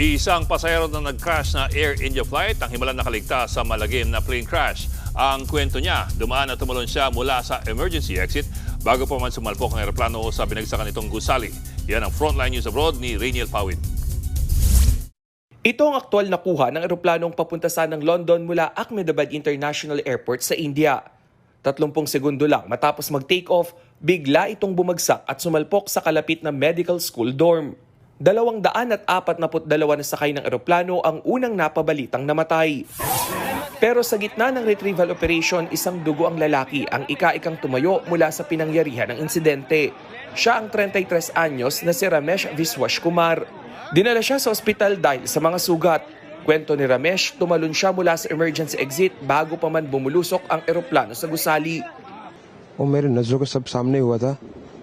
Isang pasahero na nag-crash na Air India flight ang himalang nakaligtas sa malagim na plane crash. Ang kwento niya, dumaan at tumalon siya mula sa emergency exit bago pa man sumalpok ang eroplano sa binagsakan nitong gusali. Yan ang Frontline News Abroad ni Rainiel Pawin. Ito ang aktwal na kuha ng eroplanong papunta sa ng London mula Ahmedabad International Airport sa India. 30 segundo lang matapos mag-take off, bigla itong bumagsak at sumalpok sa kalapit na medical school dorm. Dalawang daan at apat na dalawa na sakay ng eroplano ang unang napabalitang namatay. Pero sa gitna ng retrieval operation, isang dugo ang lalaki ang ika-ikang tumayo mula sa pinangyarihan ng insidente. Siya ang 33 anyos na si Ramesh Viswash Kumar. Dinala siya sa ospital dahil sa mga sugat. Kwento ni Ramesh, tumalon siya mula sa emergency exit bago pa man bumulusok ang eroplano sa gusali. वो मेरे नज़रों के सब सामने हुआ था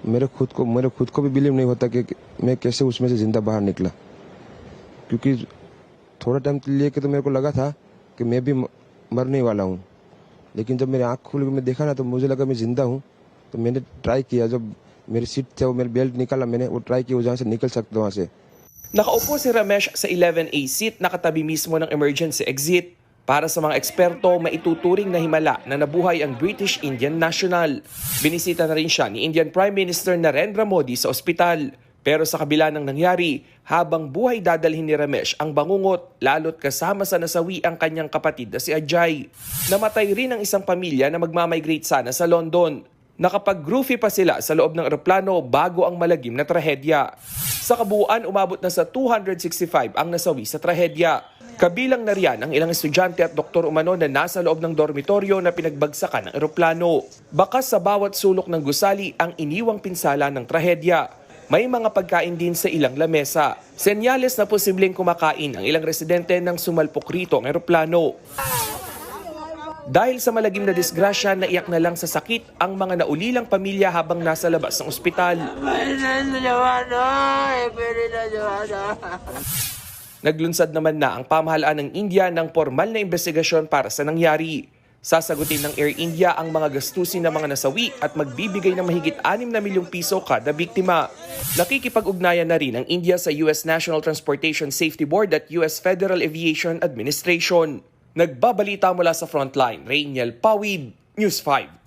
मेरे खुद को, मेरे खुद को भी बिलीव नहीं होता कि मैं कैसे उसमें से ज़िंदा बाहर निकला। क्योंकि थोड़ा टाइम के लिए के तो मेरे को लगा था कि मैं भी मरने वाला हूँ। लेकिन जब मेरी आँख खुल के मैं देखा ना तो मुझे लगा मैं ज़िंदा हूँ। तो मैंने ट्राई किया, जब मेरी सीट थे वो मेरे बेल्ट निकाला, मैंने वो ट्राई किया जहाँ से निकल सकता वहाँ से। Nakaupo si Ramesh sa 11A seat, nakatabi mismo ng emergency exit. Para sa mga eksperto, maituturing na himala na nabuhay ang British Indian national. Binisita na rin siya ni Indian Prime Minister Narendra Modi sa ospital. Pero sa kabila ng nangyari, habang buhay dadalhin ni Ramesh ang bangungot, lalo't kasama sa nasawi ang kanyang kapatid na si Ajay. Namatay rin ang isang pamilya na magmamigrate sana sa London. Nakapag-groovy pa sila sa loob ng eroplano bago ang malagim na trahedya. Sa kabuuan, umabot na sa 265 ang nasawi sa trahedya. Kabilang na riyan ang ilang estudyante at doktor umano na nasa loob ng dormitoryo na pinagbagsakan ng eroplano. Bakas sa bawat sulok ng gusali ang iniwang pinsala ng trahedya. May mga pagkain din sa ilang lamesa. Senyales na posibleng kumakain ang ilang residente ng sumalpok rito ang eroplano. Dahil sa malagim na disgrasya, naiyak na lang sa sakit ang mga naulilang pamilya habang nasa labas ng ospital. Naglunsad naman na ang pamahalaan ng India ng formal na investigasyon para sa nangyari. Sasagutin ng Air India ang mga gastusin ng mga nasawi at magbibigay ng mahigit 6 na milyong piso kada biktima. Nakikipag-ugnayan na rin ang India sa US National Transportation Safety Board at US Federal Aviation Administration. Nagbabalita mula sa frontline, Rainiel Pawid, News 5.